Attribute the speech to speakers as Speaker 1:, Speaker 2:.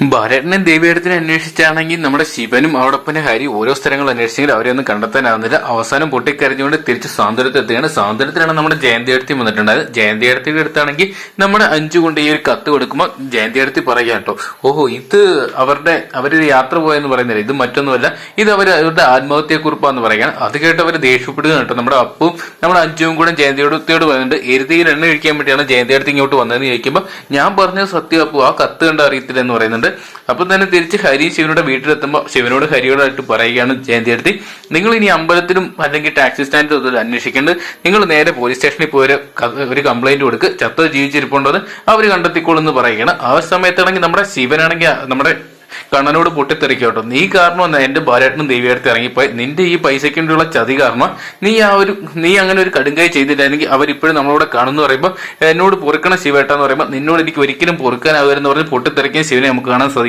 Speaker 1: ഭരതനും ദേവിയടത്തിനെ അന്വേഷിച്ചാണെങ്കിൽ നമ്മുടെ ശിവനും അവടൊപ്പനെ ഹരി ഓരോ സ്ഥലങ്ങൾ അന്വേഷിച്ചെങ്കിൽ അവരെ ഒന്നും കണ്ടെത്താനാവുന്നില്ല. അവസാനം പൊട്ടിക്കരഞ്ഞുകൊണ്ട് തിരിച്ച് സാന്ത്വനത്തിൽ എത്തുകയാണ് സാന്ത്വനത്തിലാണ് നമ്മുടെ ജയന്തിയടത്തി വന്നിട്ടുണ്ടായത്. ജയന്തിയടത്തിയുടെ അടുത്താണെങ്കിൽ നമ്മുടെ അഞ്ചു കൊണ്ട് ഈ ഒരു കത്ത് കൊടുക്കുമ്പോൾ ജയന്തിയടത്തി പറയുക കേട്ടോ. ഓഹോ ഇത് അവരുടെ അവരൊരു യാത്ര പോയെന്ന് പറയുന്നില്ല. ഇത് മറ്റൊന്നുമല്ല. ഇത് അവർ അവരുടെ ആത്മഹത്യക്കുറിപ്പാന്ന് പറയുകയാണ്. അത് കേട്ട് അവർ ദേഷ്യപ്പെടുക കേട്ടോ. നമ്മുടെ അപ്പും നമ്മുടെ അഞ്ചും കൂടെ ജയന്തിയടത്തിയോട് പറയുന്നുണ്ട്. എരുതിയിൽ എണ്ണ കഴിക്കാൻ വേണ്ടിയാണ് ജയന്തിയടത്തി ഇങ്ങോട്ട് വന്നതെന്ന് ചോദിക്കുമ്പോൾ ഞാൻ പറഞ്ഞത് സത്യം അപ്പു ആ കത്ത് കണ്ട അറിയത്തില്ല എന്ന് പറയുന്നുണ്ട്. അപ്പൊ തന്നെ തിരിച്ച് ഹരി ശിവനോട് വീട്ടിലെത്തുമ്പോൾ ശിവനോട് ഹരിയോടായിട്ട് പറയുകയാണ് ജയന്തി എടുത്തി നിങ്ങൾ ഇനി അമ്പലത്തിലും അല്ലെങ്കിൽ ടാക്സി സ്റ്റാൻഡിലും ഒന്നും അന്വേഷിക്കേണ്ടത് നിങ്ങൾ നേരെ പോലീസ് സ്റ്റേഷനിൽ പോയി ഒരു കംപ്ലൈന്റ് കൊടുക്ക്. ചത്തത് ജീവിച്ചിരിപ്പുണ്ടോ അവർ കണ്ടെത്തിക്കോളൂ എന്ന് പറയുകയാണ്. ആ സമയത്താണെങ്കിൽ നമ്മുടെ ശിവനാണെങ്കിൽ നമ്മുടെ കണ്ണനോട് പൊട്ടിത്തെറിക്കും കേട്ടോ. നീ കാരണം എന്റെ ഭാര്യട്ടനും ദേവിയടുത്ത് ഇറങ്ങിപ്പോയി. നിന്റെ ഈ പൈസയ്ക്ക് വേണ്ടിയുള്ള ചതി കാരണം നീ ആ ഒരു നീ അങ്ങനെ ഒരു കടുങ്കായി ചെയ്തില്ലായിരുന്നെങ്കിൽ അവരിപ്പോഴും നമ്മളോട് കാണുന്നു പറയുമ്പോൾ എന്നോട് പൊറുക്കണ ശിവേട്ട എന്ന് പറയുമ്പോൾ നിന്നോട് എനിക്ക് ഒരിക്കലും പൊറുക്കാനാവുമെന്ന് പറഞ്ഞ് പൊട്ടിത്തെറിക്കാൻ ശിവനെ നമുക്ക് കാണാൻ സാധിക്കും.